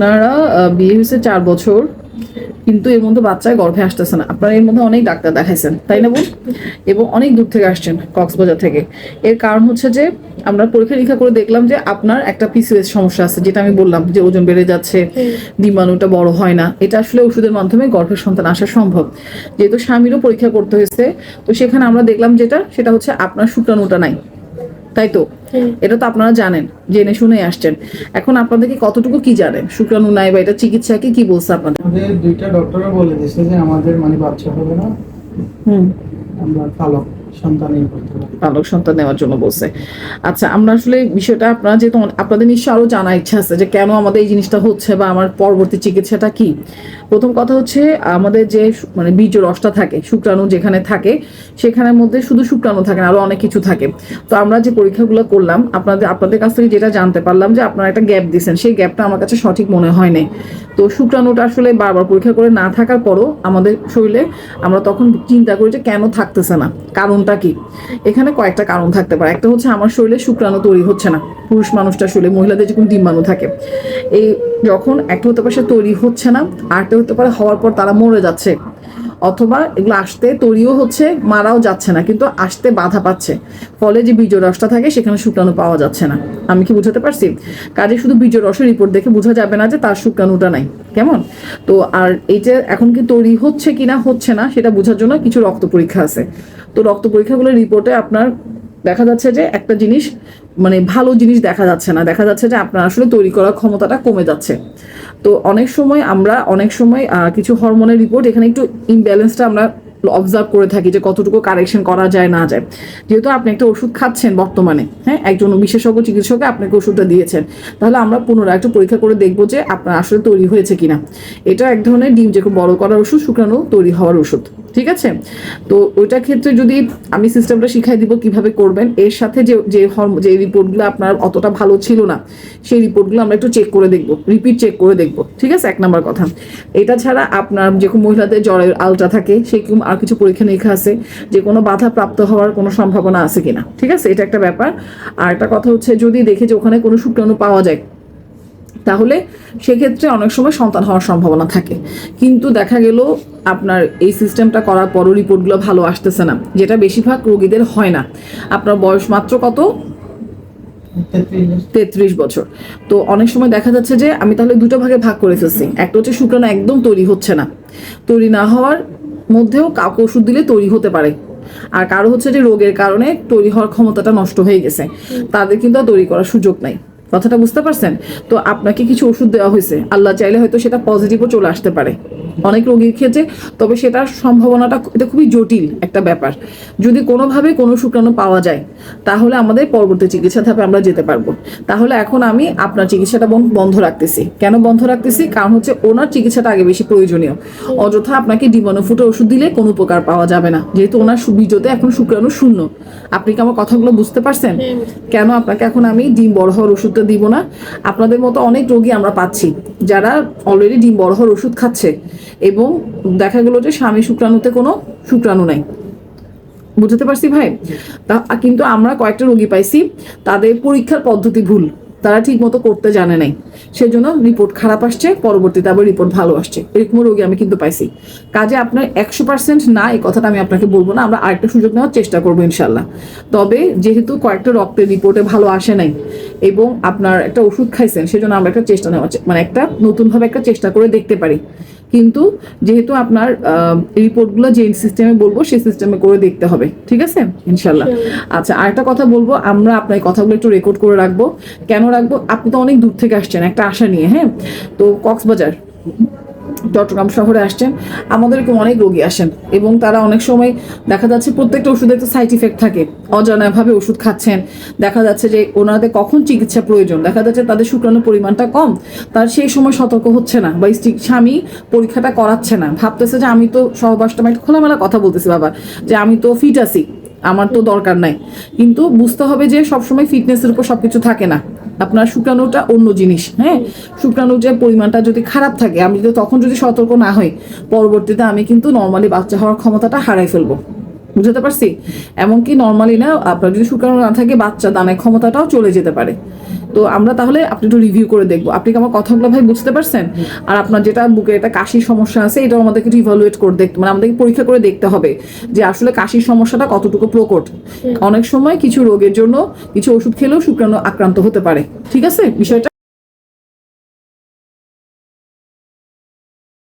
আপনারা বিয়ে হয়েছে চার বছর কিন্তু এর মধ্যে বাচ্চায় গর্ভে আসতেছে না। আপনারা এর মধ্যে অনেক ডাক্তার দেখাইছেন তাই না বোন? এবং অনেক দূর থেকে আসছেন কক্সবাজার থেকে। এর কারণ হচ্ছে যে আমরা পরীক্ষা নিরীক্ষা করে দেখলাম যে আপনার একটা পিসিএস সমস্যা আছে যেটা আমি বললাম যে ওজন বেড়ে যাচ্ছে ডিমানুটা বড় হয় না। এটা আসলে ওষুধের মাধ্যমে গর্ভের সন্তান আসা সম্ভব। যেহেতু স্বামীরও পরীক্ষা করতে হয়েছে তো সেখানে আমরা দেখলাম যেটা সেটা হচ্ছে আপনার শুক্রাণুটা নাই। তাই তো? এটা তো আপনারা জানেন জেনে শুনে আসছেন। এখন আপনাদেরকে কতটুকু কি জানেন? শুক্রাণু নাই বা এটা চিকিৎসাকে কি বলছে আপনাদের? আমাদের দুইটা ডক্টরও বলে দিয়েছে যে আমাদের মানে বাচ্চা হবে না হুম। আমরা পারি পালক সন্তান নেওয়ার জন্য বলছে। আচ্ছা আমরা আসলে বিষয়টা আপনারা যেহেতু আপনাদের নিশ্চয় আরও জানার ইচ্ছা আছে যে কেন আমাদের এই জিনিসটা হচ্ছে বা আমার পরবর্তী চিকিৎসাটা কি? প্রথম কথা হচ্ছে আমাদের যে মানে বীজ রসটা থাকে, শুক্রাণু যেখানে থাকে, সেখানের মধ্যে শুধু শুক্রাণু থাকে না, আরও অনেক কিছু থাকে। তো আমরা যে পরীক্ষাগুলো করলাম, আপনাদের আপনাদের কাছ থেকে যেটা জানতে পারলাম যে আপনারা একটা গ্যাপ দিয়েছেন, সেই গ্যাপটা আমার কাছে সঠিক মনে হয় নাই তো শুক্রাণুটা আসলে বারবার পরীক্ষা করে না থাকার পরও আমাদের শরীরে আমরা তখন চিন্তা করি যে কেন থাকতেছে না কারণটা কি? এখানে কয়েকটা কারণ থাকতে পারে। একটা হচ্ছে আমার শরীরে শুক্রাণু তৈরি হচ্ছে না। পুরুষ মানুষটা শরীরে, মহিলাদের যখন ডিম্বাণু থাকে। এই যখন একটা হতে পারে সে তৈরি হচ্ছে না আরেকটা হতে পারে হওয়ার পর তারা মরে যাচ্ছে। অথবা এগুলো আসতে তৈরিও হচ্ছে, মারাও যাচ্ছে না, কিন্তু আসতে বাধা পাচ্ছে। ফলে যে বীজ রসটা থাকে, সেখানে শুক্রাণু পাওয়া যাচ্ছে না। আমি কি বুঝাতে পারছি? কাজে শুধু বীজ রসের রিপোর্ট দেখে বোঝা যাবে না যে তার শুক্রাণুটা নাই। কেমন? তো আর এই যে এখন কি তৈরি হচ্ছে কিনা, হচ্ছে না, সেটা বোঝার জন্য কিছু রক্ত পরীক্ষা আছে। তো রক্ত পরীক্ষাগুলোর রিপোর্টে আপনার দেখা যাচ্ছে যে একটা জিনিস মানে ভালো জিনিস দেখা যাচ্ছে না। দেখা যাচ্ছে যে আপনার আসলে তৈরি করার ক্ষমতাটা কমে যাচ্ছে। তো অনেক সময় আমরা, অনেক সময় কিছু হরমোনের রিপোর্ট এখানে একটু ইমব্যালেন্সটা আমরা অবজার্ভ করে থাকি যে কতটুকু কারেকশন করা যায়, না যায়। যেহেতু আপনি একটা ওষুধ খাচ্ছেন বর্তমানে হ্যাঁ একজন বিশেষজ্ঞ চিকিৎসকে আপনাকে ওষুধটা দিয়েছেন, তাহলে আমরা পুনরায় একটু পরীক্ষা করে দেখব যে আপনার আসলে তৈরি হয়েছে কিনা। এটা এক ধরনের ডিম, যে বড় করার ওষুধ, শুকানো তৈরি হওয়ার ওষুধ, ঠিক আছে? তো ওইটার ক্ষেত্রে যদি আমি সিস্টেমটা শিখাই দিব কীভাবে করবেন, এর সাথে যে যে যে রিপোর্টগুলো আপনার অতটা ভালো ছিল না, সেই রিপোর্টগুলো আমরা একটু চেক করে দেখব রিপিট চেক করে দেখব, ঠিক আছে? এক নাম্বার কথা। এটা ছাড়া আপনার যে কোনো মহিলাদের জ্বরের আলটা থাকে, সেরকম আর কিছু পরীক্ষা নিরীক্ষা আছে যে কোনো বাধা প্রাপ্ত হওয়ার কোনো সম্ভাবনা আছে কিনা। ঠিক আছে? এটা একটা ব্যাপার। আর একটা কথা হচ্ছে, যদি দেখে যে ওখানে কোনো শুক্রাণু পাওয়া যায়, তাহলে সেক্ষেত্রে অনেক সময় সন্তান হওয়ার সম্ভাবনা থাকে। কিন্তু দেখা গেল আপনার এই সিস্টেমটা করার পরও রিপোর্টগুলো ভালো আসতেছে না। যেটা বেশিরভাগ রোগীদের হয় না। আপনার বয়স মাত্র কত? তেত্রিশ বছর। তো অনেক সময় দেখা যাচ্ছে যে আমি তাহলে দুটো ভাগে ভাগ করে ফেলছি। একটা হচ্ছে শুক্রাণু একদম তৈরি হচ্ছে না। তৈরি না হওয়ার মধ্যেও কাউকে ওষুধ দিলে তৈরি হতে পারে। আর কারও হচ্ছে যে রোগের কারণে তৈরি হওয়ার ক্ষমতাটা নষ্ট হয়ে গেছে। তাদের কিন্তু আর তৈরি করার সুযোগ নাই। কথাটা বুঝতে পারছেন? তো আপনাকে কিছু ওষুধ দেওয়া হয়েছে। আল্লাহ চাইলে হয়তো সেটা পজিটিভও চলে আসতে পারে। অনেক রোগীর ক্ষেত্রে তবে সেটার সম্ভাবনাটা এটা খুবই জটিল একটা ব্যাপার। যদি কোনোভাবে কোনো শুক্রাণু পাওয়া যায় তাহলে আমাদের পরবর্তী চিকিৎসা ধাপে আমরা যেতে পারব। তাহলে এখন আমি আপনার চিকিৎসাটা বন্ধ রাখতেছি। কেন বন্ধ রাখতেছি? কারণ হচ্ছে ওনার চিকিৎসাটা আগে বেশি প্রয়োজনীয়। অযথা আপনাকে ডিমানো ফুটে ওষুধ দিলে কোনো উপকার পাওয়া যাবে না। যেহেতু ওনার বীজতে এখন শুক্রাণু শূন্য। আপনি কি আমার কথাগুলো বুঝতে পারছেন? কেন আপনাকে এখন আমি ডিম বড় হওয়ার ওষুধটা দিব না। আপনাদের মতো অনেক রোগী আমরা পাচ্ছি, যারা অলরেডি ডিম বড় হওয়ার ওষুধ খাচ্ছে এবং দেখা গেলো যে স্বামী শুক্রাণুতে কোনো শুক্রাণু নাই। বুঝতে পারছি ভাই? তা কিন্তু আমরা কয়েকটা রোগী পাইছি, তাদের পরীক্ষার পদ্ধতি ভুল, তারা ঠিক মতো করতে জানে নাই। সেজন্য রিপোর্ট খারাপ আসছে, পরবর্তীতে আবার রিপোর্ট ভালো আসছে। এরকম রোগী আমি কিন্তু পাইছি। কাজে আপনার একশো পার্সেন্ট না, এই কথাটা আমি আপনাকে বলব না, আমরা আরেকটা সুযোগ নেওয়ার চেষ্টা করব ইনশাল্লাহ তবে যেহেতু কয়েকটা রক্তের রিপোর্টে ভালো আসে নাই এবং আপনার একটা ওষুধ খাইছেন সেজন্য আমরা একটা চেষ্টা নেওয়া মানে একটা নতুনভাবে একটা চেষ্টা করে দেখতে পারি। কিন্তু যেহেতু আপনার রিপোর্টগুলো যে সিস্টেমে বলব সেই সিস্টেমে করে দেখতে হবে। ঠিক আছে? ইনশাল্লাহ আচ্ছা আর একটা কথা বলব আমরা আপনার কথাগুলো একটু রেকর্ড করে রাখব। কেন রাখব? আপনি তো অনেক দূর থেকে আসছেন একটা আশা নিয়ে হ্যাঁ? তো কক্সবাজার চট্টগ্রাম শহরে আসছেন আমাদের এরকম অনেক রোগী আসেন এবং তারা অনেক সময় দেখা যাচ্ছে প্রত্যেকটা ওষুধে একটা সাইড ইফেক্ট থাকে। অজানাভাবে ওষুধ খাচ্ছেন, দেখা যাচ্ছে যে ওনাদের কখন চিকিৎসা প্রয়োজন, দেখা যাচ্ছে তাদের শুক্রাণুর পরিমাণটা কম, তার সেই সময় সতর্ক হচ্ছে না বা স্বামী পরীক্ষাটা করাচ্ছে না। ভাবতেছে যে আমি তো সহবাসটা খোলামেলা কথা বলতেছি বাবা, যে আমি তো ফিট আছি, আমার তো দরকার নাই। কিন্তু বুঝতে হবে যে সবসময় ফিটনেসের উপর সবকিছু থাকে না। আপনার শুকানোটা অন্য জিনিস হ্যাঁ? শুক্রাণুর যে পরিমাণটা যদি খারাপ থাকে, আমি যদি তখন যদি সতর্ক না হই, পরবর্তীতে আমি কিন্তু নর্মালি বাচ্চা হওয়ার ক্ষমতাটা হারাই ফেলব। বুঝতে পারছি? এমনকি নর্মালি না আপনার যদি শুক্রাণু না থাকে বাচ্চা দানের ক্ষমতাটাও চলে যেতে পারে। তো তো আমরা তাহলে আপনি একটু রিভিউ করে দেখব। আপনি কি আমার কথাগুলো ভাই বুঝতে পারছেন? আর আপনার যেটা বুকে একটা কাশির সমস্যা আছে এটাও আমাদেরকে একটু ইভালুয়েট করে দেখতে মানে আমাদেরকে পরীক্ষা করে দেখতে হবে যে আসলে কাশির সমস্যাটা কতটুকু প্রকট। অনেক সময় কিছু রোগের জন্য কিছু ওষুধ খেলেও শুক্রাণু আক্রান্ত হতে পারে। ঠিক আছে? বিষয়টা